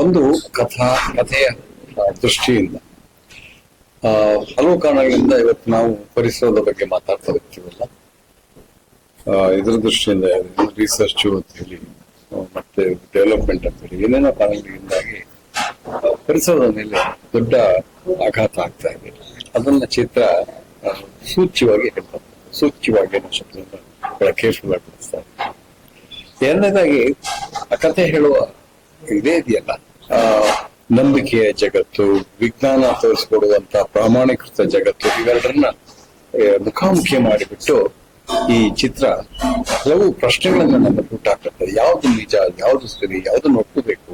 ಒಂದು ಕಥಾ, ಕಥೆಯ ದೃಷ್ಟಿಯಿಂದ. ಹಲವು ಕಾರಣಗಳಿಂದ ಇವತ್ತು ನಾವು ಪರಿಸರದ ಬಗ್ಗೆ ಮಾತಾಡ್ತಾ ಇರ್ತೀವಲ್ಲ. ಇದರ ದೃಷ್ಟಿಯಿಂದ ರಿಸರ್ಚ್ ಅಂತ ಹೇಳಿ ಮತ್ತೆ ಡೆವಲಪ್ಮೆಂಟ್ ಅಂತ ಹೇಳಿ ಏನೇನೋ ಕಾರಣಗಳಿಂದಾಗಿ ಪರಿಸರದ ಮೇಲೆ ದೊಡ್ಡ ಆಘಾತ ಆಗ್ತಾ ಇದೆ. ಅದನ್ನ ಚಿತ್ರ ಸೂಚ್ಯವಾಗಿ ಹೇಳ್ತಾರೆ ಸೂಚ್ಯವಾಗಿ ಅನ್ನೋ ಕೇರ್ಫುಲ್ ಎರಡನೇದಾಗಿ, ಆ ಕಥೆ ಹೇಳುವ ಇದೇ ಇದೆಯಲ್ಲ? ನಂಬಿಕೆಯ ಜಗತ್ತು, ವಿಜ್ಞಾನ ತೋರಿಸಿಕೊಡುವಂತ ಪ್ರಾಮಾಣಿಕೃತ ಜಗತ್ತು ಇವೆರಡನ್ನ ಮುಖಾಮುಖಿ ಮಾಡಿಬಿಟ್ಟು ಈ ಚಿತ್ರ ಹಲವು ಪ್ರಶ್ನೆಗಳನ್ನ ನನ್ನ ಹುಟ್ಟಾಕುತ್ತೆ ಯಾವ್ದು ನಿಜ, ಯಾವ್ದು ಸರಿ ಯಾವ್ದನ್ನ ನೋಡ್ಕೋಬೇಕು?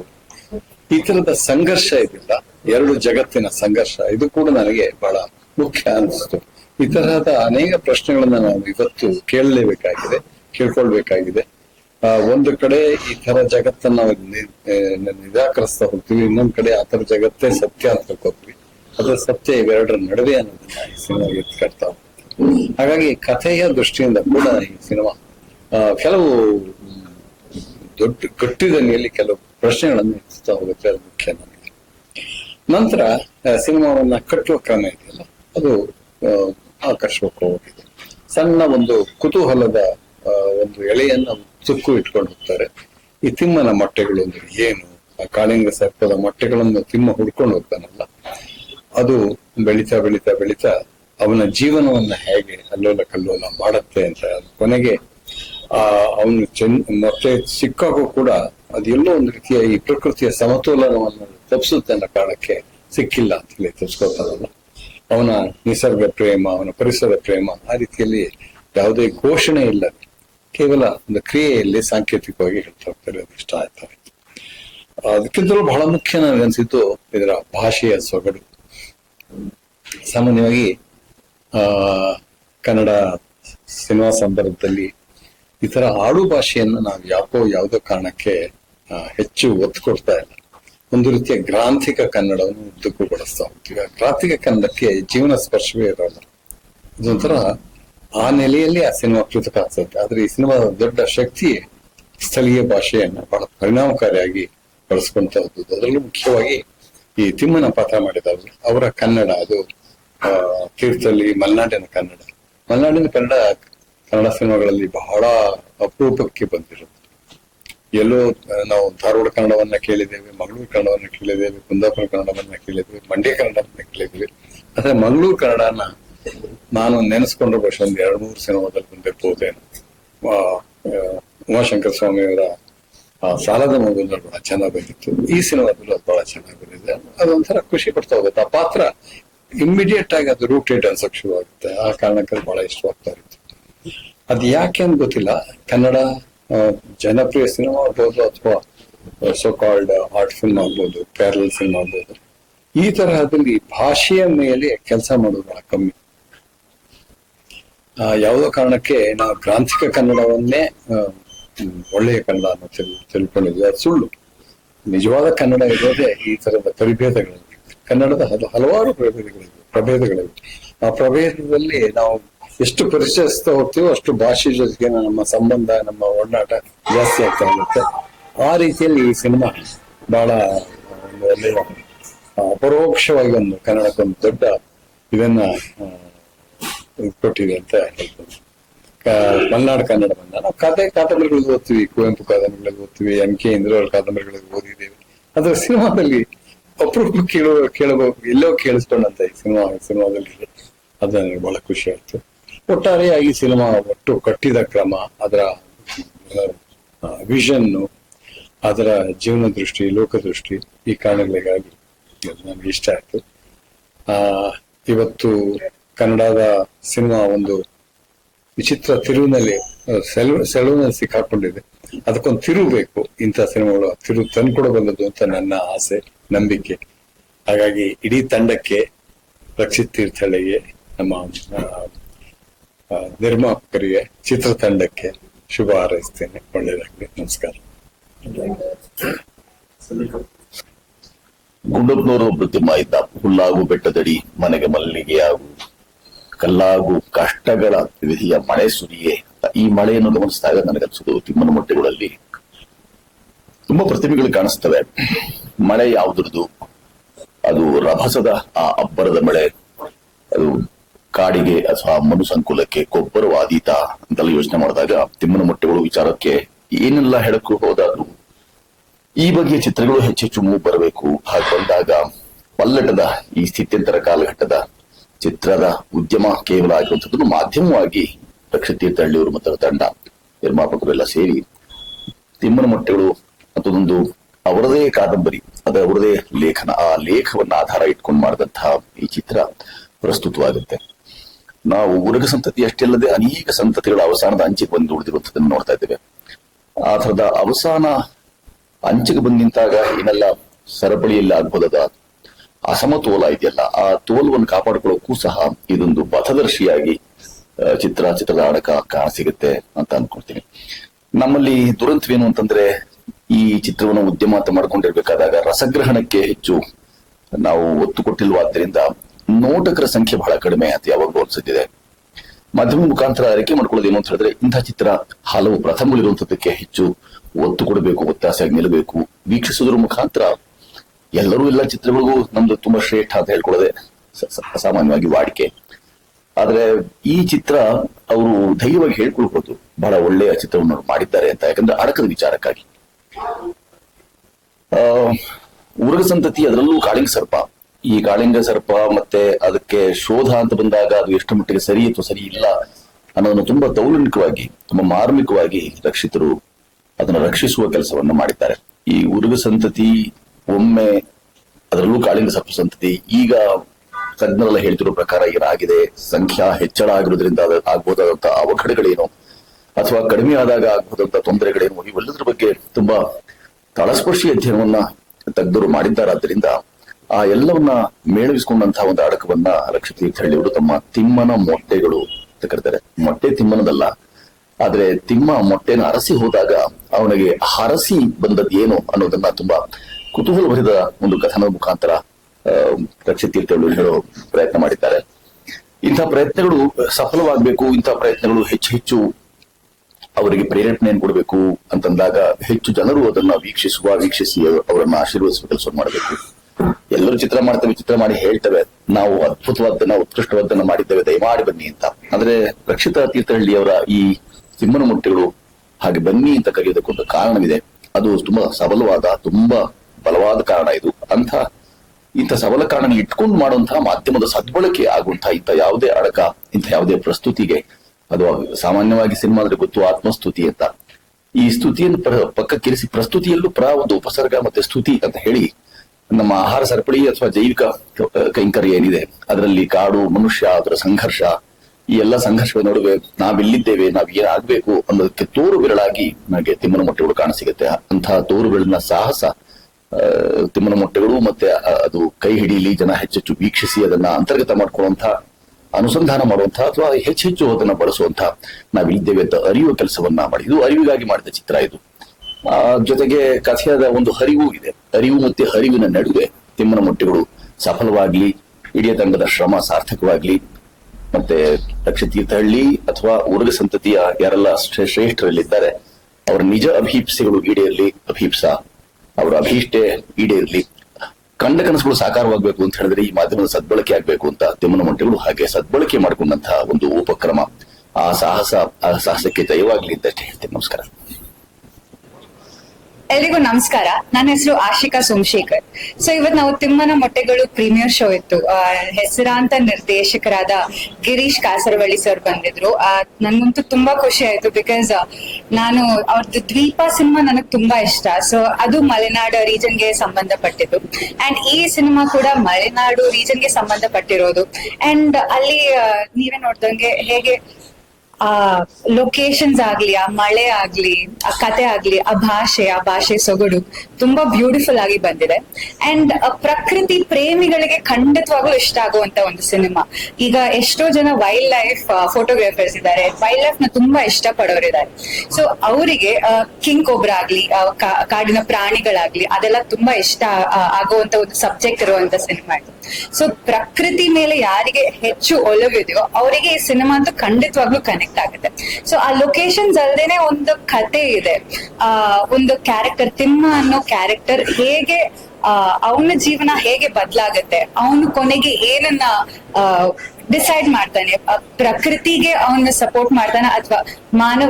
ಈ ತರದ ಸಂಘರ್ಷ ಇದೆಯಲ್ಲ? ಎರಡು ಜಗತ್ತಿನ ಸಂಘರ್ಷ. ಇದು ಕೂಡ ನನಗೆ ಬಹಳ ಮುಖ್ಯ ಅನಿಸ್ತು. ಈ ತರಹದ ಅನೇಕ ಪ್ರಶ್ನೆಗಳನ್ನ ನಾವು ಇವತ್ತು ಕೇಳಲೇಬೇಕಾಗಿದೆ, ಕೇಳ್ಕೊಳ್ಬೇಕಾಗಿದೆ. ಒಂದು ಕಡೆ ಈ ತರ ಜಗತ್ತನ್ನ ನಾವು ನಿರಾಕರಿಸ್ತಾ ಹೋಗ್ತೀವಿ, ಇನ್ನೊಂದ್ ಕಡೆ ಆ ತರ ಜಗತ್ತೇ ಸತ್ಯ ಅಂತ ತಿಳ್ಕೊತೀವಿ ಅದ್ರ ಸತ್ಯ ಇವೆರಡರ ನಡುವೆ ಅನ್ನೋದನ್ನ ಈ ಸಿನಿಮಾ ಎತ್ಕಡ್ತಾ ಹಾಗಾಗಿ ಕಥೆಯ ದೃಷ್ಟಿಯಿಂದ ಕೂಡ ಈ ಸಿನಿಮಾ ಕೆಲವು ದೊಡ್ಡ ಗಟ್ಟಿದನಿಯಲ್ಲಿ ಕೆಲವು ಪ್ರಶ್ನೆಗಳನ್ನು ಎತ್ತಾ ಹೋಗುತ್ತೆ ಅದು ಮುಖ್ಯ ನನಗೆ. ನಂತರ ಸಿನಿಮಾವನ್ನ ಕಟ್ಟುವ ಕ್ರಮ ಇದೆಯಲ್ಲ, ಅದು ಆಕರ್ಷಕ ಆಕರ್ಷಕವಾಗಿದೆ ಸಣ್ಣ ಒಂದು ಕುತೂಹಲದ ಒಂದು ಎಳೆಯನ್ನ ಸುಕ್ಕು ಇಟ್ಕೊಂಡು ಹೋಗ್ತಾರೆ ಈ ತಿಮ್ಮನ ಮೊಟ್ಟೆಗಳು ಅಂದ್ರೆ ಏನು? ಆ ಕಾಳಿಂಗ ಸರ್ಪದ ಮೊಟ್ಟೆಗಳನ್ನು ತಿಮ್ಮ ಹುಡ್ಕೊಂಡು ಹೋಗ್ತಾನಲ್ಲ. ಅದು ಬೆಳೀತಾ ಬೆಳೀತಾ ಬೆಳೀತಾ ಅವನ ಜೀವನವನ್ನ ಹೇಗೆ ಅಲ್ಲೋಲ ಕಲ್ಲೋಲ ಮಾಡತ್ತೆ ಅಂತ ಕೊನೆಗೆ, ಆ, ಅವನು ಚೆನ್ ಮತ್ತೆ ಸಿಕ್ಕಾಗೂ ಕೂಡ ಅದೆಲ್ಲೋ ಒಂದು ರೀತಿಯ ಈ ಪ್ರಕೃತಿಯ ಸಮತೋಲನವನ್ನು ತಪ್ಪಿಸುತ್ತೆ ಅನ್ನೋ ಕಾರಣಕ್ಕೆ ಸಿಕ್ಕಿಲ್ಲ ಅಂತ ಹೇಳಿ ಅವನ ನಿಸರ್ಗ ಪ್ರೇಮ, ಅವನ ಪರಿಸರ ಪ್ರೇಮ ಆ ರೀತಿಯಲ್ಲಿ ಯಾವುದೇ ಘೋಷಣೆ ಇಲ್ಲ. ಕೇವಲ ಒಂದು ಕ್ರಿಯೆಯಲ್ಲಿ ಸಾಂಕೇತಿಕವಾಗಿ ಹೇಳ್ತಾ ಹೋಗ್ತಾರೆ ಇಷ್ಟ ಆಯ್ತಾ ಅದಕ್ಕಿಂತಲೂ ಬಹಳ ಮುಖ್ಯ ನನಗೆ ಅನ್ಸಿದ್ದು ಇದರ ಭಾಷೆಯ ಸೊಗಡು. ಸಾಮಾನ್ಯವಾಗಿ, ಆ, ಕನ್ನಡ ಸಿನಿಮಾ ಸಂದರ್ಭದಲ್ಲಿ ಈ ತರ ಆಡು ಭಾಷೆಯನ್ನು ನಾವು ಯಾಕೋ ಯಾವುದೋ ಕಾರಣಕ್ಕೆ ಹೆಚ್ಚು ಒತ್ತು ಕೊಡ್ತಾ ಇಲ್ಲ. ಒಂದು ರೀತಿಯ ಗ್ರಾಂಥಿಕ ಕನ್ನಡವನ್ನು ಉದ್ದಕ್ಕೂ ಬಳಸ್ತಾ ಹೋಗ್ತೀವಿ. ಗ್ರಾಂಥಿಕ ಕನ್ನಡಕ್ಕೆ ಜೀವನ ಸ್ಪರ್ಶವೇ ಇರೋಲ್ಲ. ಇದೊಂಥರ ಆ ನೆಲೆಯಲ್ಲಿ ಆ ಸಿನಿಮಾ ಕೃತಕ ಆಗ್ತದೆ ಆದ್ರೆ ಈ ಸಿನಿಮಾದ ದೊಡ್ಡ ಶಕ್ತಿ ಸ್ಥಳೀಯ ಭಾಷೆಯನ್ನ ಬಹಳ ಪರಿಣಾಮಕಾರಿಯಾಗಿ ಬಳಸ್ಕೊಂತ ಹೋಗುದು ಅದರಲ್ಲೂ ಮುಖ್ಯವಾಗಿ ಈ ತಿಮ್ಮನ ಪಾತ್ರ ಮಾಡಿದವರು. ಅವರ ಕನ್ನಡ, ಅದು ತೀರ್ಥಲ್ಲಿ ಮಲೆನಾಡಿನ ಕನ್ನಡ. ಮಲೆನಾಡಿನ ಕನ್ನಡ ಕನ್ನಡ ಸಿನಿಮಾಗಳಲ್ಲಿ ಬಹಳ ಅಪರೂಪಕ್ಕೆ ಬಂದಿರುತ್ತೆ ಎಲ್ಲೋ ನಾವು ಧಾರವಾಡ ಕನ್ನಡವನ್ನ ಕೇಳಿದ್ದೇವೆ, ಮಂಗಳೂರು ಕನ್ನಡವನ್ನ ಕೇಳಿದ್ದೇವೆ, ಕುಂದಾಪುರ ಕನ್ನಡವನ್ನ ಕೇಳಿದ್ದೇವೆ, ಮಂಡ್ಯ ಕನ್ನಡವನ್ನ ಕೇಳಿದ್ದೇವೆ. ಆದ್ರೆ ಮಂಗಳೂರು ಕನ್ನಡನ ನಾನು ನೆನೆಸ್ಕೊಂಡ್ರೆ ಬಹುಶಃ ಒಂದು ಎರಡು ಮೂರು ಸಿನಿಮಾದಲ್ಲಿ ಮುಂದೆ ಆ, ಉಮಾಶಂಕರ ಸ್ವಾಮಿಯವರ ಸಾಲದ ಮಗುಲ್ ಬಹಳ ಚೆನ್ನಾಗಿ ಬಂದಿತ್ತು ಈ ಸಿನಿಮಾದಲ್ಲೂ ಅದು ಬಹಳ ಚೆನ್ನಾಗಿ ಬಂದಿದೆ ಅದೊಂಥರ ಖುಷಿ ಪಡ್ತಾ ಹೋಗುತ್ತೆ. ಆ ಪಾತ್ರ ಇಮ್ಮಿಡಿಯೇಟ್ ಆಗಿ ಅದು ರೂಟೆಡ್ ಅನ್ಸಕ್ ಶುರು ಆಗುತ್ತೆ. ಆ ಕಾರಣಕ್ಕೆ ಬಹಳ ಇಷ್ಟವಾಗ್ತಾ ಇತ್ತು. ಅದು ಯಾಕೆ ಅಂತ ಗೊತ್ತಿಲ್ಲ. ಕನ್ನಡ ಜನಪ್ರಿಯ ಸಿನಿಮಾ ಆಗ್ಬೋದು ಅಥವಾ ಸೋ ಕಾಲ್ಡ್ ಆರ್ಟ್ ಫಿಲ್ಮ್ ಆಗ್ಬೋದು ಪ್ಯಾರಲ್ ಫಿಲ್ಮ್ ಆಗ್ಬೋದು. ಈ ತರಹದಲ್ಲಿ ಭಾಷೆಯ ಮೇಲೆ ಕೆಲಸ ಮಾಡೋದು ಬಹಳ ಕಮ್ಮಿ. ಯಾವುದೋ ಕಾರಣಕ್ಕೆ ನಾವು ಗ್ರಾಂಥಿಕ ಕನ್ನಡವನ್ನೇ ಒಳ್ಳೆಯ ಕನ್ನಡ ಅನ್ನೋ ತಿಳ್, ತಿಳ್ಕೊಂಡಿದ್ವಿ. ಅದು ಸುಳ್ಳು. ನಿಜವಾದ ಕನ್ನಡ ಇರೋದೇ ಈ ತರದ ಪರಿಭೇದಗಳಲ್ಲಿ ಕನ್ನಡದ ಹಲ- ಹಲವಾರು ಪ್ರಭೇದಗಳಿವೆ ಪ್ರಭೇದಗಳಿವೆ ಆ ಪ್ರಭೇದದಲ್ಲಿ ನಾವು ಎಷ್ಟು ಪರಿಚಯಿಸ್ತಾ ಹೋಗ್ತೀವೋ ಅಷ್ಟು ಭಾಷೆ ಜೊತೆಗೆ ನಮ್ಮ ಸಂಬಂಧ, ನಮ್ಮ ಒಡನಾಟ ಜಾಸ್ತಿ ಆಗ್ತಾ ಹೋಗುತ್ತೆ. ಆ ರೀತಿಯಲ್ಲಿ ಈ ಸಿನಿಮಾ ಬಹಳ ಅಪರೋಕ್ಷವಾಗಿ ಒಂದು ಕನ್ನಡಕ್ಕೊಂದು ದೊಡ್ಡ ಇದನ್ನ ಕೊಟ್ಟಿದೆ ಅಂತ ಹೇಳ್ಬೋದು. ಮಲ್ನಾಡು ಕನ್ನಡ ಕನ್ನಡವನ್ನ ನಾವು ಕತೆ, ಕಾದಂಬರಿಗಳಿಗೆ ಓದ್ತೀವಿ, ಕುವೆಂಪು ಕಾದಂಬರಿಗಳಿಗೆ ಓದ್ತೀವಿ, ಎಂ ಕೆ ಇಂದ್ರವ್ರ ಕಾದಂಬರಿಗಳಿಗೆ ಓದಿದ್ದೇವೆ. ಅದ್ರ ಸಿನಿಮಾದಲ್ಲಿ ಅಪರೂಪ ಕೇಳುವ ಕೇಳಬಹುದು ಎಲ್ಲೋ ಕೇಳಿಸ್ಕೊಂಡಂತ ಈ ಸಿನಿಮಾ ಸಿನಿಮಾದಲ್ಲಿ. ಅದು ನನಗೆ ಬಹಳ ಖುಷಿ ಆಯ್ತು. ಒಟ್ಟಾರೆಯಾಗಿ ಸಿನಿಮಾ ಒಟ್ಟು ಕಟ್ಟಿದ ಕ್ರಮ, ಅದರ ವಿಷನ್ನು, ಅದರ ಜೀವನ ದೃಷ್ಟಿ, ಲೋಕದೃಷ್ಟಿ ಈ ಕಾರಣಗಳಿಗಾಗಿ ನನಗೆ ಇಷ್ಟ ಆಯ್ತು. ಆ, ಇವತ್ತು ಕನ್ನಡದ ಸಿನಿಮಾ ಒಂದು ವಿಚಿತ್ರ ತಿರುವಿನಲ್ಲಿ ಸೆಳುವಿನಲ್ಲಿ ಸೆಳವು ಸೆಳವಿನಲ್ಲಿ ಸಿಕ್ಕಾಕೊಂಡಿದೆ. ಅದಕ್ಕೊಂದು ತಿರುವು ಬೇಕು, ಇಂಥ ಸಿನಿಮಾಗಳು ತಿರುವು ತಂದ್ಕೊಡಬಲ್ಲದು ಅಂತ ನನ್ನ ಆಸೆ, ನಂಬಿಕೆ. ಹಾಗಾಗಿ ಇಡೀ ತಂಡಕ್ಕೆ ರಕ್ಷಿತ್ ತೀರ್ಥಳಿಗೆ ನಮ್ಮ ನಿರ್ಮಾಪಕರಿಗೆ ಚಿತ್ರತಂಡಕ್ಕೆ ಶುಭ ಹಾರೈಸ್ತೇನೆ. ಒಳ್ಳೆಯದಾಗಲಿ. ನಮಸ್ಕಾರ. ಗುಂಡಪ್ಪನವರು ಪ್ರತಿಮಾ ಇದ್ದ ಹುಲ್ಲಾಗು ಬೆಟ್ಟದಡಿ ಮನೆಗೆ ಮಲ್ಲಿಗೆಯಾಗು ಕಲ್ಲಾಗು ಕಷ್ಟಗಳ ವಿಧಿಯ ಮಳೆ ಸುರಿಯೇ ಈ ಮಳೆಯನ್ನು ಗಮನಿಸಿದಾಗ ನನಗನ್ಸುವುದು ತಿಮ್ಮನ ಮೊಟ್ಟೆಗಳಲ್ಲಿ ತುಂಬಾ ಪ್ರತಿಮೆಗಳು ಕಾಣಿಸ್ತವೆ. ಮಳೆ ಯಾವುದ್ರದ್ದು? ಅದು ರಭಸದ ಆ ಅಬ್ಬರದ ಮಳೆ. ಅದು ಕಾಡಿಗೆ ಅಥವಾ ಮನು ಸಂಕುಲಕ್ಕೆ ಗೊಬ್ಬರವಾದೀತ ಅಂತೆಲ್ಲ ಯೋಚನೆ ಮಾಡಿದಾಗ ತಿಮ್ಮನ ಮೊಟ್ಟೆಗಳು ವಿಚಾರಕ್ಕೆ ಏನೆಲ್ಲ ಹೇಳಕ್ಕೂ ಹೋದಾದ್ರು ಈ ಬಗೆಯ ಚಿತ್ರಗಳು ಹೆಚ್ಚೆಚ್ಚು ಮೂವ್ ಬರಬೇಕು. ಹಾಗೆ ಬಂದಾಗ ಪಲ್ಲಟದ ಈ ಸ್ಥಿತ್ಯಂತರ ಕಾಲಘಟ್ಟದ ಚಿತ್ರದ ಉದ್ಯಮ ಕೇವಲ ಆಗಿರುವಂತದ್ದು ಮಾಧ್ಯಮವಾಗಿ ರಕ್ಷಿತ್ ತೀರ್ಥಹಳ್ಳಿಯವರು ಮತ್ತು ತಂಡ ತಂಡ ನಿರ್ಮಾಪಕರೆಲ್ಲ ಸೇರಿ ತಿಮ್ಮನ ಮೊಟ್ಟೆಗಳು ಮತ್ತೊಂದು ಅವರದೇ ಕಾದಂಬರಿ, ಅದರ ಅವರದೇ ಲೇಖನ, ಆ ಲೇಖವನ್ನ ಆಧಾರ ಇಟ್ಕೊಂಡು ಮಾಡಿದಂತಹ ಈ ಚಿತ್ರ ಪ್ರಸ್ತುತವಾಗುತ್ತೆ. ನಾವು ಉರಗ ಸಂತತಿ ಅಷ್ಟೇ ಅಲ್ಲದೆ ಅನೇಕ ಸಂತತಿಗಳ ಅವಸಾನದ ಅಂಚಿಗೆ ಬಂದು ಉಳಿದಿರುವಂತದನ್ನು ನೋಡ್ತಾ ಇದ್ದೇವೆ. ಆ ಥರದ ಅವಸಾನ ಅಂಚಿಗೆ ಬಂದು ನಿಂತಾಗ ಏನೆಲ್ಲ ಸರಪಳಿಯಲ್ಲಿ ಆಗ್ಬೋದಾದ? ಅಸಮತೋಲ ಇದೆಯಲ್ಲ, ಆ ತೋಲವನ್ನು ಕಾಪಾಡಿಕೊಳ್ಳೋಕ್ಕೂ ಸಹ ಇದೊಂದು ಪಥದರ್ಶಿಯಾಗಿ ಚಿತ್ರ, ಚಿತ್ರದ ಆಡಕ ಕಾಣಸಿಗುತ್ತೆ ಅಂತ ಅನ್ಕೊಳ್ತೀನಿ. ನಮ್ಮಲ್ಲಿ ದುರಂತವೇನು ಅಂತಂದ್ರೆ, ಈ ಚಿತ್ರವನ್ನು ಉದ್ಯಮ ಅಂತ ಮಾಡ್ಕೊಂಡಿರ್ಬೇಕಾದಾಗ ರಸಗ್ರಹಣಕ್ಕೆ ಹೆಚ್ಚು ನಾವು ಒತ್ತು ಕೊಟ್ಟಿಲ್ವಾದ್ರಿಂದ ನೋಟಕರ ಸಂಖ್ಯೆ ಬಹಳ ಕಡಿಮೆ ಅಂತ ಯಾವಾಗಲೂ ಅನ್ಸುತ್ತಿದೆ. ಮಾಧ್ಯಮ ಮುಖಾಂತರ ಆರೈಕೆ ಮಾಡ್ಕೊಳ್ಳೋದು ಏನು ಅಂತ ಹೇಳಿದ್ರೆ ಇಂತಹ ಚಿತ್ರ ಹಲವು ಪ್ರಥಮಗಳಿರುವಂತದಕ್ಕೆ ಹೆಚ್ಚು ಒತ್ತು ಕೊಡಬೇಕು, ಒತ್ತಾಸೆಯಾಗಿ ನಿಲ್ಲಬೇಕು. ವೀಕ್ಷಿಸುವುದರ ಮುಖಾಂತರ ಎಲ್ಲರೂ ಎಲ್ಲ ಚಿತ್ರಗಳಿಗೂ ನಮ್ದು ತುಂಬಾ ಶ್ರೇಷ್ಠ ಅಂತ ಹೇಳ್ಕೊಳ್ಳೋದೆ ಸಾಮಾನ್ಯವಾಗಿ ವಾಡಿಕೆ. ಆದ್ರೆ ಈ ಚಿತ್ರ ಅವರು ಧೈರ್ಯವಾಗಿ ಹೇಳ್ಕೊಳ್ಬಹುದು ಬಹಳ ಒಳ್ಳೆಯ ಚಿತ್ರವನ್ನು ಮಾಡಿದ್ದಾರೆ ಅಂತ, ಯಾಕಂದ್ರೆ ಅಡಕದ ವಿಚಾರಕ್ಕಾಗಿ. ಆ, ಉರಗ ಸಂತತಿ ಅದರಲ್ಲೂ ಕಾಳಿಂಗ ಸರ್ಪ. ಈ ಕಾಳಿಂಗ ಸರ್ಪ ಮತ್ತೆ ಅದಕ್ಕೆ ಶೋಧ ಅಂತ ಬಂದಾಗ ಅದು ಎಷ್ಟು ಮಟ್ಟಿಗೆ ಸರಿ ಅಥವಾ ಸರಿ ಇಲ್ಲ ಅನ್ನೋದನ್ನು ತುಂಬಾ ತೌಲನಿಕವಾಗಿ, ತುಂಬಾ ಮಾರ್ಮಿಕವಾಗಿ ರಕ್ಷಿತರು ಅದನ್ನು ರಕ್ಷಿಸುವ ಕೆಲಸವನ್ನು ಮಾಡಿದ್ದಾರೆ. ಈ ಉರುಗ ಸಂತತಿ ಒಮ್ಮೆ ಅದರಲ್ಲೂ ಕಾಳಿಂಗ ಸರ್ಪ ಸಂತತಿ ಈಗ ತಜ್ಞರೆಲ್ಲ ಹೇಳ್ತಿರೋ ಪ್ರಕಾರ ಏನಾಗಿದೆ ಸಂಖ್ಯಾ ಹೆಚ್ಚಳ ಆಗಿರೋದ್ರಿಂದ ಆಗ್ಬೋದಾದಂತಹ ಅವಘಡಗಳೇನು ಅಥವಾ ಕಡಿಮೆ ಆದಾಗ ಆಗ್ಬೋದಂತ ತೊಂದರೆಗಳೇನು ಇವೆಲ್ಲದರ ಬಗ್ಗೆ ತುಂಬಾ ತಳಸ್ಪರ್ಶಿ ಅಧ್ಯಯನವನ್ನ ತಜ್ಞರು ಮಾಡಿದ್ದಾರಾದ್ರಿಂದ ಆ ಎಲ್ಲವನ್ನ ಮೇಳವಿಸಿಕೊಂಡಂತಹ ಒಂದು ಅಡಕವನ್ನ ರಕ್ಷಿತ ತೀರ್ಥಹಳ್ಳಿಯವರು ತಮ್ಮ ತಿಮ್ಮನ ಮೊಟ್ಟೆಗಳು ಅಂತ ಕರೀತಾರೆ. ಮೊಟ್ಟೆ ತಿಮ್ಮನದಲ್ಲ. ಆದ್ರೆ ತಿಮ್ಮ ಮೊಟ್ಟೆನ ಅರಸಿ ಹೋದಾಗ ಅವನಿಗೆ ಹರಸಿ ಬಂದದ್ದು ಏನು ಅನ್ನೋದನ್ನ ತುಂಬಾ ಕುತೂಹಲ ಭರಿದ ಒಂದು ಕಥನದ ಮುಖಾಂತರ ಕಕ್ಷೆ ತೀರ್ಥಗಳು ಹೇಳೋ ಪ್ರಯತ್ನ ಮಾಡಿದ್ದಾರೆ. ಇಂಥ ಪ್ರಯತ್ನಗಳು ಸಫಲವಾಗಬೇಕು, ಇಂಥ ಪ್ರಯತ್ನಗಳು ಹೆಚ್ಚು ಹೆಚ್ಚು ಅವರಿಗೆ ಪ್ರೇರಣೆಯನ್ನು ಕೊಡಬೇಕು ಅಂತಂದಾಗ ಹೆಚ್ಚು ಜನರು ಅದನ್ನ ವೀಕ್ಷಿಸುವ, ವೀಕ್ಷಿಸಿ ಅವರನ್ನ ಆಶೀರ್ವದಿಸುವ ಕೆಲಸ ಮಾಡಬೇಕು. ಎಲ್ಲರೂ ಚಿತ್ರ ಮಾಡ್ತೇವೆ, ಚಿತ್ರ ಮಾಡಿ ಹೇಳ್ತೇವೆ. ನಾವು ಅದ್ಭುತವಾದನ್ನ ಉತ್ಕೃಷ್ಟವಾದನ್ನ ಮಾಡಿದ್ದೇವೆ, ದಯಮಾಡಿ ಬನ್ನಿ ಅಂತ. ಅಂದ್ರೆ ರಕ್ಷಿತ ತೀರ್ಥಹಳ್ಳಿಯವರ ಈ ಸಿಂಹನ ಮುಟ್ಟೆಗಳು ಹಾಗೆ ಬನ್ನಿ ಅಂತ ಕರೆಯೋದಕ್ಕೊಂದು ಕಾರಣವಿದೆ. ಅದು ತುಂಬಾ ಸಬಲವಾದ, ತುಂಬಾ ಬಲವಾದ ಕಾರಣ ಇದು. ಅಂತ ಇಂಥ ಸಬಲ ಕಾರಣ ಇಟ್ಕೊಂಡು ಮಾಡುವಂತಹ ಮಾಧ್ಯಮದ ಸದ್ಬಳಕೆ ಆಗುವಂತಹ ಇಂಥ ಯಾವುದೇ ಅಡಕ, ಇಂಥ ಯಾವುದೇ ಪ್ರಸ್ತುತಿಗೆ ಅದು ಸಾಮಾನ್ಯವಾಗಿ ಸಿನಿಮಾದ್ರೆ ಗೊತ್ತು ಆತ್ಮಸ್ತುತಿ ಅಂತ. ಈ ಸ್ತುತಿಯನ್ನು ಪಕ್ಕಕ್ಕಿರಿಸಿ ಪ್ರಸ್ತುತಿಯಲ್ಲೂ ಪ್ರ ಒಂದು ಉಪಸರ್ಗ ಮತ್ತೆ ಸ್ತುತಿ ಅಂತ ಹೇಳಿ ನಮ್ಮ ಆಹಾರ ಸರಪಳಿ ಅಥವಾ ಜೈವಿಕ ಕೈಂಕರ್ಯ ಏನಿದೆ, ಅದರಲ್ಲಿ ಕಾಡು, ಮನುಷ್ಯ, ಅದರ ಸಂಘರ್ಷ, ಈ ಎಲ್ಲ ಸಂಘರ್ಷಗಳ ನಡುವೆ ನಾವೆಲ್ಲಿದ್ದೇವೆ ನಾವ್ ಏನಾಗ್ಬೇಕು ಅನ್ನೋದಕ್ಕೆ ತೋರು ವಿರಳಾಗಿ ನನಗೆ ತಿಮ್ಮನ ಮೊಟ್ಟೆಗಳು ಕಾಣಸಿಗುತ್ತೆ. ಅಂತಹ ತೋರುಗಳನ್ನ ಸಾಹಸ ತಿಮ್ಮನ ಮೊಟ್ಟೆಗಳು ಮತ್ತೆ ಅದು ಕೈ ಹಿಡಿಯಲಿ ಜನ ಹೆಚ್ಚೆಚ್ಚು ವೀಕ್ಷಿಸಿ ಅದನ್ನ ಅಂತರ್ಗತ ಮಾಡ್ಕೊಳ್ಳುವಂತಹ ಅನುಸಂಧಾನ ಮಾಡುವಂತಹ ಅಥವಾ ಹೆಚ್ಚೆಚ್ಚು ಹೆಚ್ಚು ಅದನ್ನ ಬಳಸುವಂತಹ ನಾವಿಲ್ಲಿದ್ದೇವೆ ಅಂತ ಅರಿಯುವ ಕೆಲಸವನ್ನ ಮಾಡಿ. ಇದು ಅರಿವಿಗಾಗಿ ಮಾಡಿದ ಚಿತ್ರ ಇದು. ಆ, ಜೊತೆಗೆ ಕಥೆಯಾದ ಒಂದು ಹರಿವು ಇದೆ. ಅರಿವು ಮತ್ತೆ ಹರಿವಿನ ನಡುವೆ ತಿಮ್ಮನ ಮೊಟ್ಟೆಗಳು ಸಫಲವಾಗ್ಲಿ ಇಡೀ ತಂಡದ ಶ್ರಮ ಸಾರ್ಥಕವಾಗ್ಲಿ, ಮತ್ತೆ ದಕ್ಷ ತೀರ್ಥಹಳ್ಳಿ ಅಥವಾ ಉರುಗ ಸಂತತಿಯ ಯಾರೆಲ್ಲ ಶ್ರೇ- ಶ್ರೇಷ್ಠರಲ್ಲಿದ್ದಾರೆ, ಅವರ ನಿಜ ಅಭೀಪ್ಸೆಗಳು ಈಡೇರಲಿ, ಅಭೀಪ್ಸ ಅವರ ಅಭೀಷ್ಟೆ ಈಡೇರಲಿ. ಕಂಡ ಕನಸುಗಳು ಸಾಕಾರವಾಗಬೇಕು ಅಂತ ಹೇಳಿದ್ರೆ ಈ ಮಾಧ್ಯಮದ ಸದ್ಬಳಕೆ ಆಗಬೇಕು ಅಂತ ತಿಮ್ಮನ ಮಂಟಿಗಳು ಹಾಗೆ ಸದ್ಬಳಕೆ ಮಾಡಿಕೊಂಡಂತಹ ಒಂದು ಉಪಕ್ರಮ. ಆ ಸಾಹಸ, ಆ ಸಾಹಸಕ್ಕೆ ದಯವಾಗಲಿ ಅಂತ ಹೇಳ್ತೇನೆ. ನಮಸ್ಕಾರ. ಎಲ್ರಿಗೂ ನಮಸ್ಕಾರ. ನನ್ನ ಹೆಸರು ಆಶಿಕಾ ಸೋಮಶೇಖರ್. ಸೊ ಇವತ್ ನಾವು ತಿಮ್ಮನ ಮೊಟ್ಟೆಗಳು ಪ್ರೀಮಿಯರ್ ಶೋ ಇತ್ತು. ಹೆಸರಾಂತ ನಿರ್ದೇಶಕರಾದ ಗಿರೀಶ್ ಕಾಸರವಳ್ಳಿ ಸರ್ ಬಂದಿದ್ರು. ನನ್ಗಂತೂ ತುಂಬಾ ಖುಷಿ ಆಯ್ತು ಬಿಕಾಸ್ ನಾನು ಅವ್ರದ್ದು ದ್ವೀಪ ಸಿನಿಮಾ ನನಗ್ ತುಂಬಾ ಇಷ್ಟ. ಸೊ ಅದು ಮಲೆನಾಡು ರೀಜನ್ಗೆ ಸಂಬಂಧಪಟ್ಟಿದ್ದು. ಅಂಡ್ ಈ ಸಿನಿಮಾ ಕೂಡ ಮಲೆನಾಡು ರೀಜನ್ಗೆ ಸಂಬಂಧಪಟ್ಟಿರೋದು. ಅಂಡ್ ಅಲ್ಲಿ ನೀವೇ ನೋಡ್ದಂಗೆ ಹೇಗೆ ಆ ಲೊಕೇಶನ್ಸ್ ಆಗ್ಲಿ, ಆ ಮಳೆ ಆಗ್ಲಿ, ಆ ಕತೆ ಆಗ್ಲಿ, ಆ ಭಾಷೆ ಆ ಭಾಷೆ ಸೊಗಡು ತುಂಬಾ ಬ್ಯೂಟಿಫುಲ್ ಆಗಿ ಬಂದಿದೆ. ಅಂಡ್ ಪ್ರಕೃತಿ ಪ್ರೇಮಿಗಳಿಗೆ ಖಂಡಿತವಾಗ್ಲೂ ಇಷ್ಟ ಆಗುವಂತ ಒಂದು ಸಿನಿಮಾ. ಈಗ ಎಷ್ಟೋ ಜನ ವೈಲ್ಡ್ ಲೈಫ್ ಫೋಟೋಗ್ರಾಫರ್ಸ್ ಇದ್ದಾರೆ. ವೈಲ್ಡ್ ಲೈಫ್ನ ತುಂಬಾ ಇಷ್ಟ ಪಡೋರಿದ್ದಾರೆ ಸೊ ಅವರಿಗೆ ಕಿಂಗ್ ಕೊಬ್ರ ಆಗ್ಲಿ ಕಾಡಿನ ಪ್ರಾಣಿಗಳಾಗ್ಲಿ ಅದೆಲ್ಲ ತುಂಬಾ ಇಷ್ಟ ಆಗುವಂತ ಒಂದು ಸಬ್ಜೆಕ್ಟ್ ಇರುವಂತ ಸಿನಿಮಾ ಇದು. ಸೊ ಪ್ರಕೃತಿ ಮೇಲೆ ಯಾರಿಗೆ ಹೆಚ್ಚು ಒಲವಿದೆಯೋ ಅವರಿಗೆ ಈ ಸಿನಿಮಾ ಅಂತೂ ಖಂಡಿತವಾಗ್ಲೂ ಕನೆಕ್ಟ್ ಆಗುತ್ತೆ. ಸೊ ಆ ಲೊಕೇಶನ್ಸ್ ಅಲ್ಲದೇನೆ ಒಂದು ಕತೆ ಇದೆ. ಆ, ಒಂದು ಕ್ಯಾರೆಕ್ಟರ್ ತಿಮ್ಮ ಅನ್ನೋ ಕ್ಯಾರೆಕ್ಟರ್ ಹೇಗೆ ಅವನ ಜೀವನ ಹೇಗೆ ಬದ್ಲಾಗತ್ತೆ, ಅವನು ಕೊನೆಗೆ ಏನನ್ನ ಡಿಸೈಡ್ ಮಾಡ್ತಾನೆ. ಪ್ರಕೃತಿಗೆ ಅವನ ಸಪೋರ್ಟ್ ಮಾಡ್ತಾನ ಅಥವಾ ಮಾನವ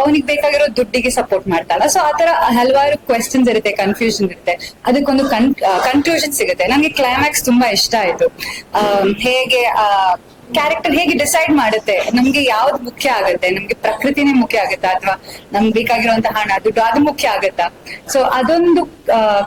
ಅವನಿಗೆ ಬೇಕಾಗಿರೋ ದುಡ್ಡಿಗೆ ಸಪೋರ್ಟ್ ಮಾಡ್ತಾನ. ಸೊ ಆತರ ಹಲವಾರು ಕ್ವೆಶನ್ಸ್ ಇರುತ್ತೆ ಕನ್ಫ್ಯೂಷನ್ ಇರುತ್ತೆ. ಅದಕ್ಕೊಂದು ಕನ್ ಕನ್ಕ್ಲೂಷನ್ ಸಿಗುತ್ತೆ. ನಂಗೆ ಕ್ಲೈಮ್ಯಾಕ್ಸ್ ತುಂಬಾ ಇಷ್ಟ ಆಯ್ತು. ಹೇಗೆ, ಆ ಕ್ಯಾರೆಕ್ಟರ್ ಹೇಗೆ ಡಿಸೈಡ್ ಮಾಡುತ್ತೆ? ನಮ್ಗೆ ಯಾವ್ದು ಮುಖ್ಯ ಆಗುತ್ತೆ? ನಮ್ಗೆ ಪ್ರಕೃತಿನೇ ಮುಖ್ಯ ಆಗುತ್ತಾ? ಅಥವಾ ನಮ್ಗೆ ಬೇಕಾಗಿರುವಂತಹ ಹಣ, ದುಡ್ಡು ಅದು ಮುಖ್ಯ ಆಗುತ್ತಾ? ಸೊ ಅದೊಂದು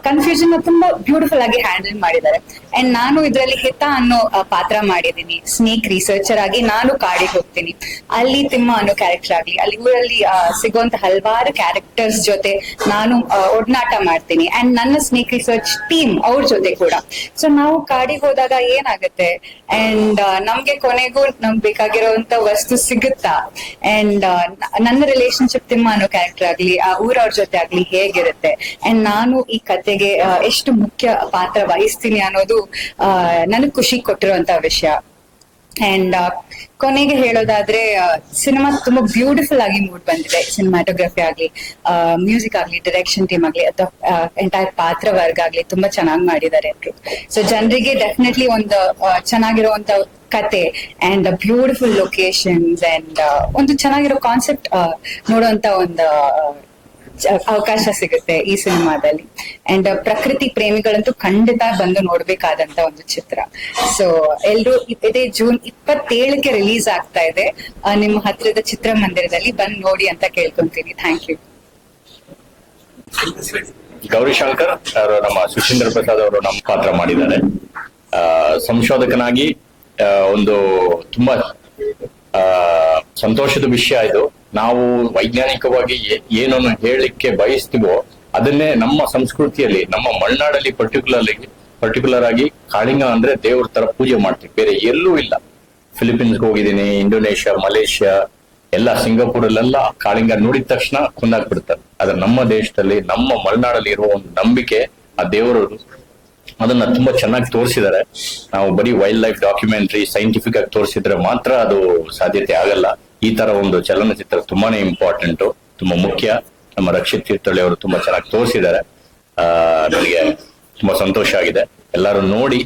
ಕನ್ಫ್ಯೂಷನ್ ತುಂಬಾ ಬ್ಯೂಟಿಫುಲ್ ಆಗಿ ಹ್ಯಾಂಡಲ್ ಮಾಡಿದ್ದಾರೆ. ಅಂಡ್ ನಾನು ಇದರಲ್ಲಿ ಹಿತ ಅನ್ನೋ ಪಾತ್ರ ಮಾಡಿದ್ದೀನಿ. ಸ್ನೇಕ್ ರಿಸರ್ಚರ್ ಆಗಿ ನಾನು ಕಾಡಿಗೆ ಹೋಗ್ತೀನಿ. ಅಲ್ಲಿ ತಿಮ್ಮ ಅನ್ನೋ ಕ್ಯಾರೆಕ್ಟರ್ ಆಗಲಿ, ಅಲ್ಲಿ ಊರಲ್ಲಿ ಸಿಗುವಂತ ಹಲವಾರು ಕ್ಯಾರೆಕ್ಟರ್ಸ್ ಜೊತೆ ನಾನು ಒಡನಾಟ ಮಾಡ್ತೀನಿ. ಅಂಡ್ ನನ್ನ ಸ್ನೇಕ್ ರಿಸರ್ಚ್ ಟೀಮ್ ಅವ್ರ ಜೊತೆ ಕೂಡ. ಸೊ ನಾವು ಕಾಡಿಗೆ ಹೋದಾಗ ಏನಾಗುತ್ತೆ? ಅಂಡ್ ನಮ್ಗೆ ಕೊನೆಗೂ ನಮ್ಗೆ ಬೇಕಾಗಿರೋಂತ ವಸ್ತು ಸಿಗುತ್ತಾ? ಅಂಡ್ ನನ್ನ ರಿಲೇಶನ್ಶಿಪ್ ತಿಮ್ಮ ಅನ್ನೋ ಕ್ಯಾರೆಕ್ಟರ್ ಆಗ್ಲಿ, ಆ ಊರವ್ರ ಜೊತೆ ಆಗ್ಲಿ ಹೇಗಿರುತ್ತೆ? ಅಂಡ್ ನಾನು ಈ ಕತೆಗೆ ಎಷ್ಟು ಮುಖ್ಯ ಪಾತ್ರ ವಹಿಸ್ತೀನಿ ಅನ್ನೋದು ನನಗ್ ಖುಷಿ ಕೊಟ್ಟಿರುವಂತ ವಿಷಯ. ಅಂಡ್ ಕೊನೆಗೆ ಹೇಳೋದಾದ್ರೆ ಸಿನಿಮಾ ತುಂಬಾ ಬ್ಯೂಟಿಫುಲ್ ಆಗಿ ಮೂಡ್ ಬಂದಿದೆ. ಸಿನಿಮಾಟೋಗ್ರಫಿ ಆಗ್ಲಿ ಮ್ಯೂಸಿಕ್ ಆಗ್ಲಿ ಡೈರೆಕ್ಷನ್ ಟೀಮ್ ಆಗ್ಲಿ, ಅಥವಾ ಎಂಟೈರ್ ಪಾತ್ರ ವರ್ಗ ಆಗ್ಲಿ ತುಂಬಾ ಚೆನ್ನಾಗಿ ಮಾಡಿದ್ದಾರೆ ಎಲ್ರು. ಸೊ ಜನರಿಗೆ ಡೆಫಿನೆಟ್ಲಿ ಒಂದು ಚೆನ್ನಾಗಿರುವಂತ ಕತೆ ಅಂಡ್ ಬ್ಯೂಟಿಫುಲ್ ಲೊಕೇಶನ್ಸ್ ಅಂಡ್ ಒಂದು ಚೆನ್ನಾಗಿರೋ ಕಾನ್ಸೆಪ್ಟ್ ನೋಡುವಂತ ಒಂದು ಅವಕಾಶ ಸಿಗುತ್ತೆ ಈ ಸಿನಿಮಾದಲ್ಲಿ. ಅಂಡ್ ಪ್ರಕೃತಿ ಪ್ರೇಮಿಗಳಂತೂ ಖಂಡಿತ ಬಂದು ನೋಡ್ಬೇಕಾದಂತ ಒಂದು ಚಿತ್ರ. ಸೊ ಎಲ್ರು ಇದೇ ಜೂನ್ ಇಪ್ಪತ್ತೇಳಕ್ಕೆ ರಿಲೀಸ್ ಆಗ್ತಾ ಇದೆ. ನಿಮ್ಮ ಹತ್ರದ ಚಿತ್ರಮಂದಿರದಲ್ಲಿ ಬಂದು ನೋಡಿ ಅಂತ ಕೇಳ್ಕೊಂತೀನಿ. ಥ್ಯಾಂಕ್ ಯು ಗೌರಿ ಶಂಕರ್ ಅವರು ನಮ್ಮ ಸುಶೀಂದ್ರ ಪ್ರಸಾದ್ ಅವರು ನಮ್ಮ ಪಾತ್ರ ಮಾಡಿದ್ದಾರೆ. ಸಂಶೋಧಕನಾಗಿ ಒಂದು ತುಂಬಾ ಆ, ಸಂತೋಷದ ವಿಷಯ ಇದು. ನಾವು ವೈಜ್ಞಾನಿಕವಾಗಿ ಏನನ್ನು ಹೇಳಲಿಕ್ಕೆ ಬಯಸ್ತೀವೋ ಅದನ್ನೇ ನಮ್ಮ ಸಂಸ್ಕೃತಿಯಲ್ಲಿ ನಮ್ಮ ಮಲೆನಾಡಲ್ಲಿ ಪರ್ಟಿಕ್ಯುಲರ್ಲಿ ಪರ್ಟಿಕ್ಯುಲರ್ ಆಗಿ ಕಾಳಿಂಗ ಅಂದ್ರೆ ದೇವ್ರ ತರ ಪೂಜೆ ಮಾಡ್ತೀವಿ. ಬೇರೆ ಎಲ್ಲೂ ಇಲ್ಲ. ಫಿಲಿಪೀನ್ಸ್ಗೆ ಹೋಗಿದ್ದೀನಿ ಇಂಡೋನೇಷ್ಯಾ ಮಲೇಷ್ಯಾ ಎಲ್ಲ ಸಿಂಗಾಪುರಲ್ಲೆಲ್ಲ ಕಾಳಿಂಗ ನೋಡಿದ ತಕ್ಷಣ ಕುಂದಾಕ್ಬಿಡ್ತಾರೆ ಆದ್ರೆ ನಮ್ಮ ದೇಶದಲ್ಲಿ ನಮ್ಮ ಮಲೆನಾಡಲ್ಲಿ ಇರುವ ಒಂದು ನಂಬಿಕೆ ಆ ದೇವರು ಅದನ್ನ ತುಂಬಾ ಚೆನ್ನಾಗಿ ತೋರಿಸಿದ್ದಾರೆ ನಾವು ಬರೀ ವೈಲ್ಡ್ ಲೈಫ್ ಡಾಕ್ಯುಮೆಂಟ್ರಿ ಸೈಂಟಿಫಿಕ್ ಆಗಿ ತೋರಿಸಿದ್ರೆ ಮಾತ್ರ ಅದು ಸಾಧ್ಯತೆ ಆಗಲ್ಲ. ಈ ತರ ಒಂದು ಚಲನಚಿತ್ರ ತುಂಬಾನೇ ಇಂಪಾರ್ಟೆಂಟ್ ತುಂಬಾ ಮುಖ್ಯ. ನಮ್ಮ ರಕ್ಷಿತ್ ತೀರ್ಥಳ್ಳಿ ಅವರು ತುಂಬಾ ಚೆನ್ನಾಗಿ ತೋರಿಸಿದ್ದಾರೆ ಆ ನನಗೆ ತುಂಬಾ ಸಂತೋಷ ಆಗಿದೆ. ಎಲ್ಲರೂ ನೋಡಿ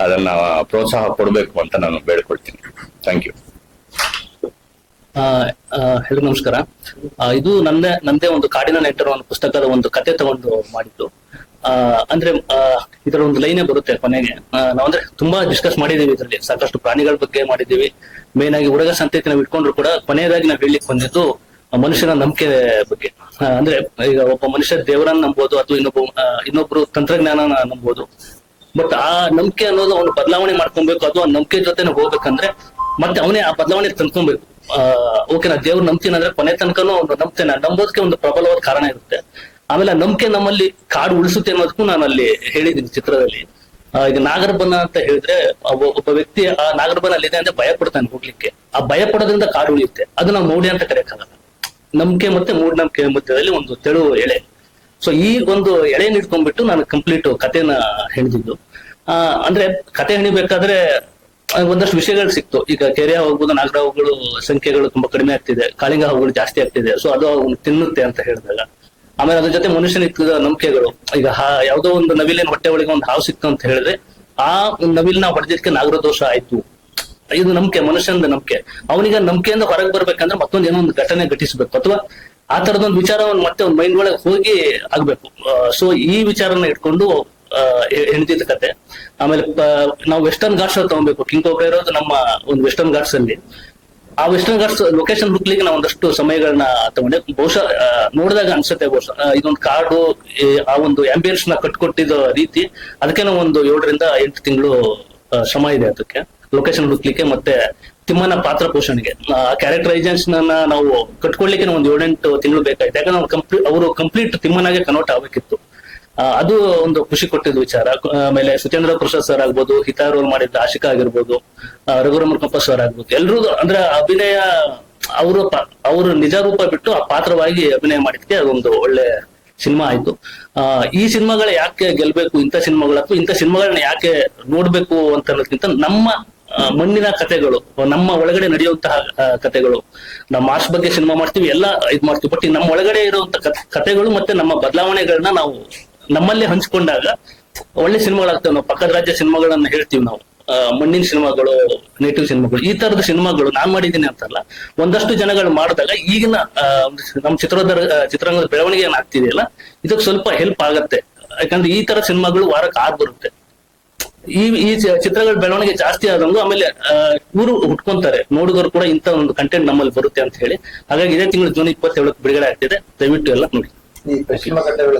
ಅದನ್ನ ಪ್ರೋತ್ಸಾಹ ಕೊಡಬೇಕು ಅಂತ ನಾನು ಬೇಡ್ಕೊಳ್ತೀನಿ. ಥ್ಯಾಂಕ್ ಯು ಹೇಳಿ ನಮಸ್ಕಾರ. ಇದು ನಂದೇ ನಂದೇ ಒಂದು ಕಾಡಿನ ನೆಟ್ಟರು ಒಂದು ಪುಸ್ತಕದ ಒಂದು ಕತೆ ತಗೊಂಡು ಮಾಡಿದ್ದು. ಅಂದ್ರೆ ಇದರ ಒಂದು ಲೈನೇ ಬರುತ್ತೆ ಕೊನೆಗೆ. ನಾವಂದ್ರೆ ತುಂಬಾ ಡಿಸ್ಕಸ್ ಮಾಡಿದೀವಿ ಇದರಲ್ಲಿ. ಸಾಕಷ್ಟು ಪ್ರಾಣಿಗಳ ಬಗ್ಗೆ ಮಾಡಿದೀವಿ ಮೇನ್ ಆಗಿ ಹುಡುಗ ಸಂತತಿ ಇಟ್ಕೊಂಡ್ರು ಕೂಡ ಕೊನೆಯದಾಗಿ ನಾವು ಹೇಳಿಕ್ ಬಂದಿದ್ದು ಮನುಷ್ಯನ ನಂಬಿಕೆ ಬಗ್ಗೆ. ಅಂದ್ರೆ ಈಗ ಒಬ್ಬ ಮನುಷ್ಯ ದೇವರನ್ನ ನಂಬೋದು, ಅಥವಾ ಇನ್ನೊಬ್ಬ ಇನ್ನೊಬ್ರು ತಂತ್ರಜ್ಞಾನನ ನಂಬೋದು. ಬಟ್ ಆ ನಂಬಿಕೆ ಅನ್ನೋದು ಅವನು ಬದಲಾವಣೆ ಮಾಡ್ಕೊಬೇಕು, ಅಥವಾ ನಂಬಿಕೆ ಜೊತೆ ಹೋಗ್ಬೇಕಂದ್ರೆ ಮತ್ತೆ ಅವನೇ ಆ ಬದಲಾವಣೆ ತಂದ್ಕೊಬೇಕು. ಆ ಓಕೆ ನಾ ದೇವ್ರ ನಂಬ್ತೀನಿ ಅಂದ್ರೆ ಕೊನೆ ತನಕನೂ ಅವ್ನು ನಂಬ್ತೇನೆ. ನಂಬೋದಕ್ಕೆ ಒಂದು ಪ್ರಬಲವಾದ ಕಾರಣ ಇರುತ್ತೆ. ಆಮೇಲೆ ಆ ನಂಬಿಕೆ ನಮ್ಮಲ್ಲಿ ಕಾಡು ಉಳಿಸುತ್ತೆ ಅನ್ನೋದಕ್ಕೂ ನಾನು ಅಲ್ಲಿ ಹೇಳಿದ್ದೀನಿ ಚಿತ್ರದಲ್ಲಿ. ಈಗ ನಾಗರಬನ ಅಂತ ಹೇಳಿದ್ರೆ ಒಬ್ಬ- ವ್ಯಕ್ತಿ ಆ ನಾಗರಬನ ಅಲ್ಲಿದೆ ಅಂದ್ರೆ ಭಯ ಪಡ್ತಾನೆ ಹೋಗ್ಲಿಕ್ಕೆ. ಆ ಭಯ ಪಡೋದ್ರಿಂದ ಕಾಡು ಉಳಿಯುತ್ತೆ. ಅದು ನಾವು ನೋಡಿ ಅಂತ ಕರೆಯಕ್ಕಾಗಲ್ಲ. ನಂಬಿಕೆ ಮತ್ತೆ ಮೂಢನಂಬಿಕೆ ಮಧ್ಯದಲ್ಲಿ ಒಂದು ತೆಳು ಎಳೆ. ಸೊ ಈ ಒಂದು ಎಳೆ ಇಟ್ಕೊಂಡ್ಬಿಟ್ಟು ನಾನು ಕಂಪ್ಲೀಟ್ ಕಥೆನ ಹೆಣಿದಿದ್ದು ಆ, ಅಂದ್ರೆ ಕತೆ ಹೆಣಿಬೇಕಾದ್ರೆ ಒಂದಷ್ಟು ವಿಷಯಗಳು ಸಿಕ್ತು. ಈಗ ಕೆರೆ ಹೋಗ್ಬೋದು, ನಾಗರ ಹೂಗಳು ಸಂಖ್ಯೆಗಳು ತುಂಬಾ ಕಡಿಮೆ ಆಗ್ತಿದೆ. ಕಾಳಿಂಗ ಹಾವುಗಳು ಜಾಸ್ತಿ ಆಗ್ತಿದೆ. ಸೊ ಅದು ತಿನ್ನುತ್ತೆ ಅಂತ ಹೇಳಿದಾಗ. ಆಮೇಲೆ ಅದ್ರ ಜೊತೆ ಮನುಷ್ಯನಿಗೆ ನಂಬಿಕೆಗಳು. ಈಗ ಯಾವ್ದೋ ಒಂದು ನವಿಲಿನ ಹೊಟ್ಟೆ ಒಳಗೆ ಒಂದು ಹಾವು ಸಿಕ್ತು ಅಂತ ಹೇಳಿದ್ರೆ ಆ ನವಿಲ್ನ ಹೊಡೆದಿದ್ದಕ್ಕೆ ನಾಗರ ದೋಷ ಆಯ್ತು. ಇದು ನಂಬಿಕೆ ಮನುಷ್ಯನ ನಂಬಿಕೆ. ಅವನಿಗೆ ನಂಬಿಕೆಯಿಂದ ಹೊರಗೆ ಬರ್ಬೇಕಂದ್ರೆ ಮತ್ತೊಂದು ಏನೋ ಒಂದು ಘಟನೆ ಘಟಿಸ್ಬೇಕು. ಅಥವಾ ಆ ತರದೊಂದು ವಿಚಾರ ಅವ್ನು ಮತ್ತೆ ಒಂದು ಮೈಂಡ್ ಒಳಗೆ ಹೋಗಿ ಆಗ್ಬೇಕು. ಸೊ ಈ ವಿಚಾರನ ಇಟ್ಕೊಂಡು ಹೆಣ್ತಿದ್ದ ಕತೆ. ಆಮೇಲೆ ನಾವು ವೆಸ್ಟರ್ನ್ ಘಾಟ್ಸ್ ತಗೊಬೇಕು. ಕಿಂಗ್ ಇರೋದು ನಮ್ಮ ಒಂದು ವೆಸ್ಟರ್ನ್ ಘಾಟ್ಸ್ ಅಲ್ಲಿ. ಆ ವೆಸ್ಟರ್ನ್ ಘಾಟ್ಸ್ ಲೊಕೇಶನ್ ಹುಡ್ಲಿಕ್ಕೆ ನಾವು ಒಂದಷ್ಟು ಸಮಯಗಳನ್ನ ತಗೊಂಡೆ. ಬಹುಶಃ ಆ, ನೋಡಿದಾಗ ಅನ್ಸುತ್ತೆ ಬಹುಶಃ ಆ, ಇದೊಂದು ಕಾಡು ಆ ಒಂದು ಆಂಬಿಯನ್ಸ್ನ ಕಟ್ಕೊಟ್ಟಿದ ರೀತಿ. ಅದಕ್ಕೆ ನಾವು ಒಂದು ಏಳರಿಂದ ಎಂಟು ತಿಂಗಳು ಶ್ರಮ ಇದೆ ಅದಕ್ಕೆ. ಲೊಕೇಶನ್ ಹುಡುಕ್ಲಿಕ್ಕೆ ಮತ್ತೆ ತಿಮ್ಮನ ಪಾತ್ರ ಪೋಷಣೆಗೆ. ಕ್ಯಾರೆಕ್ಟರೈಸೇಷನ್ ನಾವು ಕಟ್ಕೊಳ್ಲಿಕ್ಕೆ ಒಂದು ಏಳೆಂಟು ತಿಂಗಳು ಬೇಕಾಯ್ತು. ಯಾಕಂದ್ರೆ ಅವರು ಕಂಪ್ಲೀಟ್ ತಿಮ್ಮನಾಗೆ ಕನ್ವರ್ಟ್ ಆಗ್ಬೇಕಿತ್ತು. ಆ, ಅದು ಒಂದು ಖುಷಿ ಕೊಟ್ಟಿದ್ದ ವಿಚಾರ. ಆಮೇಲೆ ಸುಚೇಂದ್ರ ಪ್ರಸಾದ್ ಸರ್ ಆಗ್ಬೋದು, ಹಿತಾ ರೋಲ್ ಮಾಡಿದ್ದ ಆಶಿಕಾ ಆಗಿರ್ಬೋದು ರಘುರಾಮನ್ ಸರ್ ಆಗ್ಬೋದು. ಎಲ್ರು ಅಂದ್ರೆ ಅಭಿನಯ ಅವರು ಅವ್ರ ನಿಜ ರೂಪ ಬಿಟ್ಟು ಆ ಪಾತ್ರವಾಗಿ ಅಭಿನಯ ಮಾಡಿದ್ಕೆ ಅದೊಂದು ಒಳ್ಳೆ ಸಿನಿಮಾ ಆಯ್ತು. ಆ, ಈ ಸಿನಿಮಾಗಳ ಯಾಕೆ ಗೆಲ್ಬೇಕು, ಇಂಥ ಸಿನಿಮಾಗಳ ಇಂಥ ಸಿನಿಮಾಗಳನ್ನ ಯಾಕೆ ನೋಡ್ಬೇಕು ಅಂತ ಅನ್ನೋದಕ್ಕಿಂತ ನಮ್ಮ ಮಣ್ಣಿನ ಕಥೆಗಳು, ನಮ್ಮ ಒಳಗಡೆ ನಡೆಯುವಂತಹ ಕಥೆಗಳು. ನಾವು ಮಾರ್ಸ್ ಬಗ್ಗೆ ಸಿನಿಮಾ ಮಾಡ್ತೀವಿ, ಎಲ್ಲ ಇದ್ ಮಾಡ್ತೀವಿ, ಬಟ್ ನಮ್ಮ ಒಳಗಡೆ ಇರುವಂತ ಕಥೆ- ಕಥೆಗಳು ಮತ್ತೆ ನಮ್ಮ ಬದಲಾವಣೆಗಳನ್ನ ನಾವು ನಮ್ಮಲ್ಲೇ ಹಂಚ್ಕೊಂಡಾಗ ಒಳ್ಳೆ ಸಿನಿಮಾಗಳಾಗ್ತವೆ ನಾವು. ಪಕ್ಕದ ರಾಜ್ಯ ಸಿನಿಮಾಗಳನ್ನ ಹೇಳ್ತೀವಿ ನಾವು. ಮಣ್ಣಿನ ಸಿನಿಮಾಗಳು ನೇಟಿವ್ ಸಿನಿಮಾಗಳು, ಈ ತರದ ಸಿನಿಮಾಗಳು ನಾನ್ ಮಾಡಿದ್ದೀನಿ ಅಂತಲ್ಲ, ಒಂದಷ್ಟು ಜನಗಳು ಮಾಡಿದಾಗ ಈಗಿನ ನಮ್ಮ ಚಿತ್ರದ ಚಿತ್ರರಂಗದ ಬೆಳವಣಿಗೆ ಏನಾಗ್ತಿದೆಯಲ್ಲ ಇದಕ್ಕೆ ಸ್ವಲ್ಪ ಹೆಲ್ಪ್ ಆಗತ್ತೆ. ಯಾಕಂದ್ರೆ ಈ ತರ ಸಿನಿಮಾಗಳು ವಾರಕ್ಕೆ ಆಗ್ ಬರುತ್ತೆ. ಈ ಈ ಚಿತ್ರಗಳ ಬೆಳವಣಿಗೆ ಜಾಸ್ತಿ ಆದಂಗು ಆಮೇಲೆ ಇವರು ಹುಟ್ಕೊಂತಾರೆ. ನೋಡುಗರು ಕೂಡ ಇಂಥ ಒಂದು ಕಂಟೆಂಟ್ ನಮ್ಮಲ್ಲಿ ಬರುತ್ತೆ ಅಂತ ಹೇಳಿ. ಹಾಗಾಗಿ ಇದೇ ತಿಂಗಳು ಜೂನ್ ಇಪ್ಪತ್ತೇಳಕ್ಕೆ ಬಿಡುಗಡೆ ಆಗ್ತಿದೆ. ದಯವಿಟ್ಟು ಎಲ್ಲ ನೋಡಿ. ಈ ಪಶ್ಚಿಮ ಘಟ್ಟಗಳ?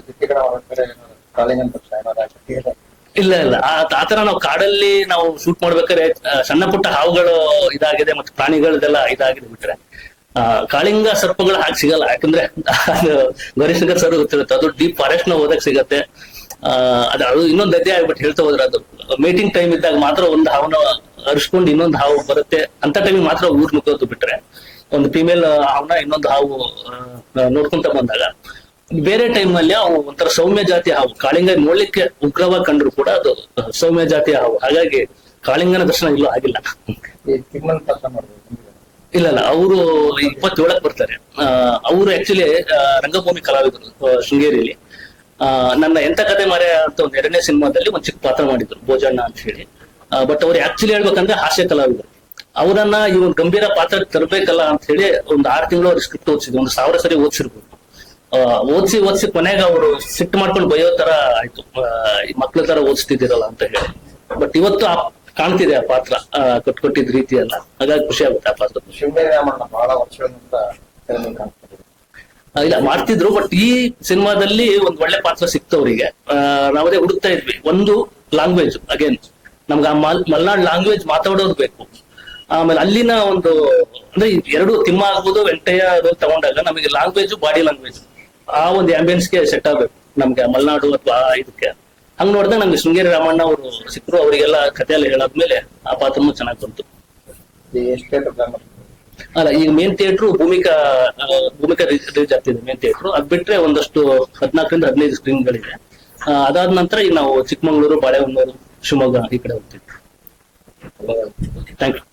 ಇಲ್ಲ ಇಲ್ಲ. ಆತರ ನಾವು ಕಾಡಲ್ಲಿ ನಾವು ಶೂಟ್ ಮಾಡ್ಬೇಕಾದ್ರೆ ಸಣ್ಣ ಪುಟ್ಟ ಹಾವುಗಳು ಇದಾಗಿದೆ ಮತ್ತೆ ಪ್ರಾಣಿಗಳದೆಲ್ಲ ಇದಾಗಿದೆ ಬಿಟ್ರೆ ಕಾಳಿಂಗ ಸರ್ಪಗಳು ಹಾಗೆ ಸಿಗಲ್ಲ. ಯಾಕಂದ್ರೆ ಅದು ಗೌರಿಶಂಕರ್ ಸರ್ ಗೊತ್ತಿರುತ್ತೆ. ಅದು ಡೀಪ್ ಫಾರೆಸ್ಟ್ನ ಹೋದಾಗ ಸಿಗತ್ತೆ. ಅದು ಅದು ಇನ್ನೊಂದು ಅದೇ ಆಗ್ಬಿಟ್ಟು ಹೇಳ್ತಾ ಹೋದ್ರೆ ಅದು ಮೀಟಿಂಗ್ ಟೈಮ್ ಇದ್ದಾಗ ಮಾತ್ರ ಒಂದು ಹಾವನ ಅರಿಸ್ಕೊಂಡು ಇನ್ನೊಂದು ಹಾವು ಬರುತ್ತೆ. ಅಂತ ಟೈಮಿಗೆ ಮಾತ್ರ ಊರ್ ನುಗ್ಗೋದು ಬಿಟ್ರೆ, ಒಂದು ಫಿಮೇಲ್ ಹಾವನ ಇನ್ನೊಂದು ಹಾವು ನೋಡ್ಕೊಂತ ಬಂದಾಗ. ಬೇರೆ ಟೈಮ್ನಲ್ಲಿ ಅವು ಒಂಥರ ಸೌಮ್ಯ ಜಾತಿ ಹಾವು. ಕಾಳಿಂಗ ನೋಡ್ಲಿಕ್ಕೆ ಉಗ್ರವಾಗಿ ಕಂಡ್ರು ಕೂಡ ಅದು ಸೌಮ್ಯ ಜಾತಿ ಹಾವು. ಹಾಗಾಗಿ ಕಾಳಿಂಗನ ದರ್ಶನ ಇಲ್ಲೂ ಆಗಿಲ್ಲ. ಇಲ್ಲ ಇಲ್ಲ. ಅವರು ಇಪ್ಪತ್ತೇಳಕ್ ಬರ್ತಾರೆ. ಅವರು ಆಕ್ಚುಲಿ ರಂಗಭೂಮಿ ಕಲಾವಿದರು ಶೃಂಗೇರಿಯಲ್ಲಿ. ನನ್ನ ಎಂತ ಕತೆ ಮರೆ ಅಂತ ಒಂದು ಎರಡನೇ ಸಿನಿಮಾದಲ್ಲಿ ಒಂದು ಚಿಕ್ಕ ಪಾತ್ರ ಮಾಡಿದ್ರು ಭೋಜಣ್ಣ ಅಂತ ಹೇಳಿ. ಬಟ್ ಅವ್ರು ಆಕ್ಚುಲಿ ಹೇಳ್ಬೇಕಂದ್ರೆ ಹಾಸ್ಯ ಕಲಾವಿದರು. ಅವರನ್ನ ಒಂದು ಗಂಭೀರ ಪಾತ್ರ ತರಬೇಕಲ್ಲ ಅಂತ ಹೇಳಿ ಒಂದು ಆರು ತಿಂಗಳು ಅವ್ರು ಸ್ಕ್ರಿಪ್ಟ್ ಓದಿಸಿದ್ರು. ಒಂದು ಸಾವಿರ ಸರಿ ಓದಿಸಿರ್ಬೋದು. ಓದ್ಸಿ ಓದ್ಸಿ ಕೊನೆಗೆ ಅವರು ಸಿಟ್ಟು ಮಾಡ್ಕೊಂಡು ಬೈಯೋ ತರ ಆಯ್ತು. ಮಕ್ಳ ತರ ಓದಿಸ್ತಿದ್ದೀರಲ್ಲ ಅಂತ ಹೇಳಿ. ಬಟ್ ಇವತ್ತು ಆ ಕಾಣ್ತಿದೆ ಆ ಪಾತ್ರ ಕೊಟ್ಕೊಟ್ಟಿದ್ ಕೊಟ್ ಕೊಟ್ಟಿದ್ ರೀತಿ ಎಲ್ಲ ಹಾಗಾಗಿ ಖುಷಿ ಆಗುತ್ತೆ ಆ ಪಾತ್ರ. ಬಹಳ ವರ್ಷಗಳಿಂದ ಇಲ್ಲ ಮಾಡ್ತಿದ್ರು ಬಟ್ ಈ ಸಿನಿಮಾದಲ್ಲಿ ಒಂದ್ ಒಳ್ಳೆ ಪಾತ್ರ ಸಿಕ್ತು ಅವರಿಗೆ. ನಾವದೇ ಹುಡುಕ್ತಾ ಇದ್ವಿ. ಒಂದು ಲ್ಯಾಂಗ್ವೇಜ್ ಅಗೇನ್ ನಮ್ಗೆ ಆ ಮಲ್ ಮಲ್ನಾಡ್ ಲ್ಯಾಂಗ್ವೇಜ್ ಮಾತಾಡೋದು ಬೇಕು. ಆಮೇಲೆ ಅಲ್ಲಿನ ಒಂದು ಅಂದ್ರೆ ಎರಡು ತಿಮ್ಮ ಆಗ್ಬೋದು ಅದು ತಗೊಂಡಾಗ ನಮಗೆ ಲ್ಯಾಂಗ್ವೇಜ್ ಬಾಡಿ ಲ್ಯಾಂಗ್ವೇಜ್ ಆ ಒಂದು ಆಂಬಿಯನ್ಸ್ಗೆ ಸೆಟ್ ಆಗ್ಬೇಕು ನಮ್ಗೆ ಮಲ್ನಾಡು ಅಥವಾ ಆ ಇದಕ್ಕೆ. ಹಂಗ್ ನೋಡಿದಾಗ ನಮ್ಗೆ ಶೃಂಗೇರಿ ರಾಮಣ್ಣ ಅವರು ಸಿಕ್ಕರು ಅವರಿಗೆಲ್ಲ ಕಥೆ ಎಲ್ಲ ಹೇಳಾದ್ಮೇಲೆ ಆ ಪಾತ್ರನೂ ಚೆನ್ನಾಗಿ ಬಂತು. ಅಲ್ಲ ಈಗ main theatre Bhoomika Bhoomika release ಆಗ್ತಿದೆ ಮೇನ್ ಥಿಯೇಟರ್ ಅದ್ ಬಿಟ್ರೆ ಒಂದಷ್ಟು ಹದಿನಾಲ್ಕರಿಂದ ಹದಿನೈದು ಸ್ಕ್ರೀನ್ಗಳಿದೆ ಅದಾದ ನಂತರ ಈಗ ನಾವು ಚಿಕ್ಕಮಂಗ್ಳೂರು ಬಾಳೆಹೊನ್ನೂರು ಶಿವಮೊಗ್ಗ ಈ ಕಡೆ ಹೋಗ್ತೀವಿ. Thank you